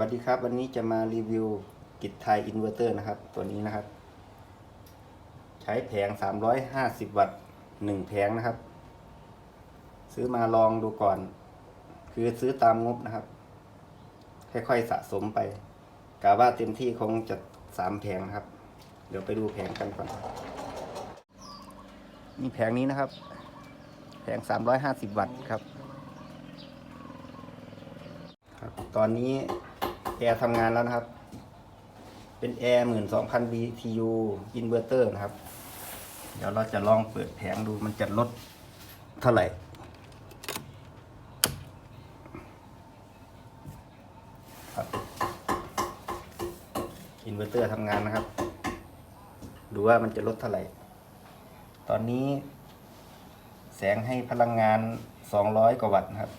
วัสดีครับ วันนี้จะมารีวิวกิจไทยอินเวอร์เตอร์นะครับ ตัวนี้นะครับ ใช้แผง 350 วัตต์1แผงนะครับ ซื้อมาลองดูก่อน คือซื้อตามงบนะครับ ค่อยๆสะสมไปกะว่าเต็มที่คงจะ3แผงนะครับ เดี๋ยวไปดูแผงกันก่อนนี่แผงนี้นะครับ แผง 350 วัตต์ครับตอนนี้ แอร์ทำงานแล้วนะครับ เป็นแอร์หมื่นสองพัน BTU อินเวอร์เตอร์นะครับ เดี๋ยวเราจะลองเปิดแผงดูมันจะลดเท่าไหร่ครับอินเวอร์เตอร์ทำงานนะครับ ดูว่ามันจะลดเท่าไหร่ ตอนนี้แสงให้พลังงาน 200 กว่าวัตต์นะครับ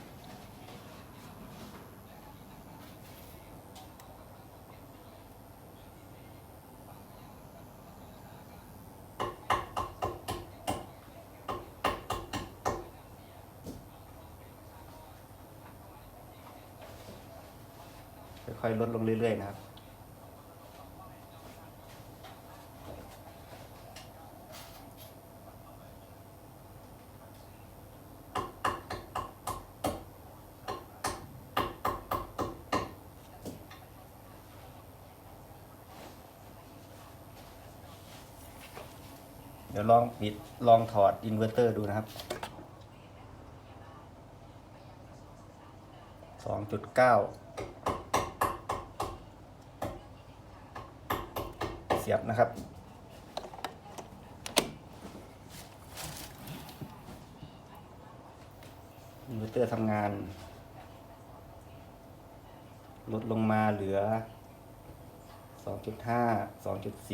อยๆ ลดลงเรื่อย ๆ นะครับเดี๋ยวลองปิดลองถอดอินเวอร์เตอร์ดูนะครับ 2.9 สียบนะครับ อินเวอร์เตอร์ทำงาน ลดลงมาเหลือ 2.5 2.4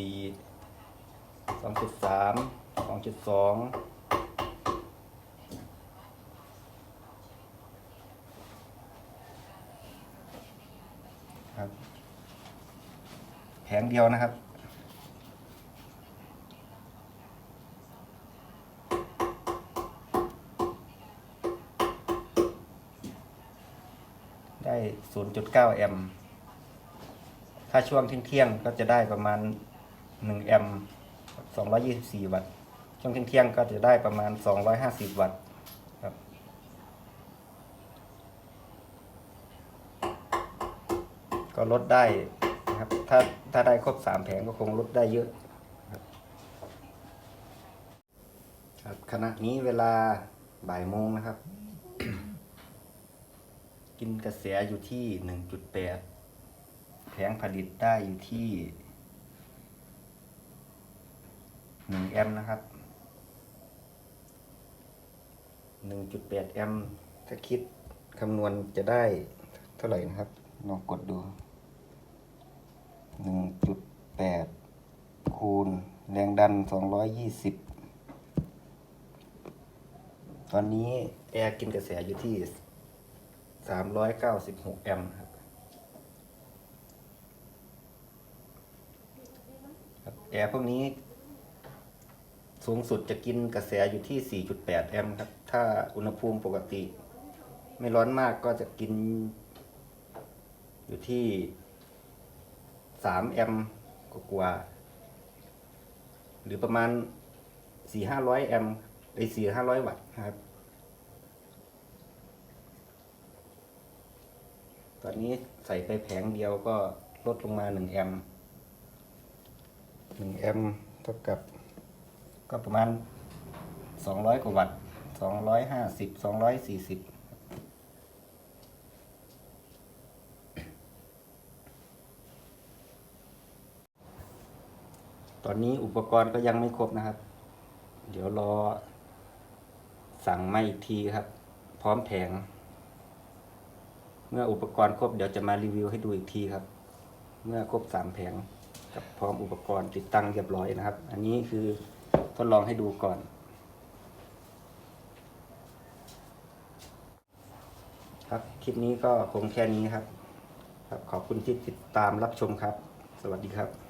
2.3 2.2ครับแผงเดียวนะครับ ได้0.9แอมป์ถ้าช่วงเที่ยงๆก็จะได้ประมาณ1แอมป์224วัตต์ ช่วงเที่ยงๆก็จะได้ประมาณ250วัตต์ครับ ก็ลดได้นะครับ ถ้าถ้าได้ครบ3แผงก็คงลดได้เยอะครับขณะนี้เวลาบ่ายโมงนะครับ กินกระแสอยู่ที่ 1.8 แผงผลิตได้อยู่ที่ 1 แอมป์นะครับ 1.8 แอมป์ถ้าคิดคำนวณจะได้เท่าไหร่นะครับ ลองกดดู 1.8 คูณ แรงดัน 220 ตอนนี้แอร์กินกระแสอยู่ที่ 396แอมป์ครับหกแอมครับแอร์พวกนี้สูงสุดจะกินกระแสอยู่ที่ 4.8 แอมป์ครับ ถ้าอุณหภูมิปกติ ไม่ร้อนมากก็จะกิน อยู่ที่ 3 แอมป์กว่า หรือประมาณ 4-500 แอมป์ไอ้4-500 วัตต์ครับ ตอนนี้ใส่ไปแผงเดียวก็ลดลงมา1แอมป์1แอมป์เท่ากับ ก็ประมาณ 200 กว่าวัตต์250 240ตอนนี้อุปกรณ์ก็ยังไม่ครบนะครับ เดี๋ยวรอสั่งมาอีกทีครับ พร้อมแผง เมื่ออุปกรณ์ครบเดี๋ยวจะมารีวิวให้ดูอีกทีครับ เมื่อครบสามแผงกับพร้อมอุปกรณ์ติดตั้งเรียบร้อยนะครับ อันนี้คือทดลองให้ดูก่อน ครับคลิปนี้ก็คงแค่นี้ครับ ครับขอบคุณที่ติดตามรับชมครับ สวัสดีครับ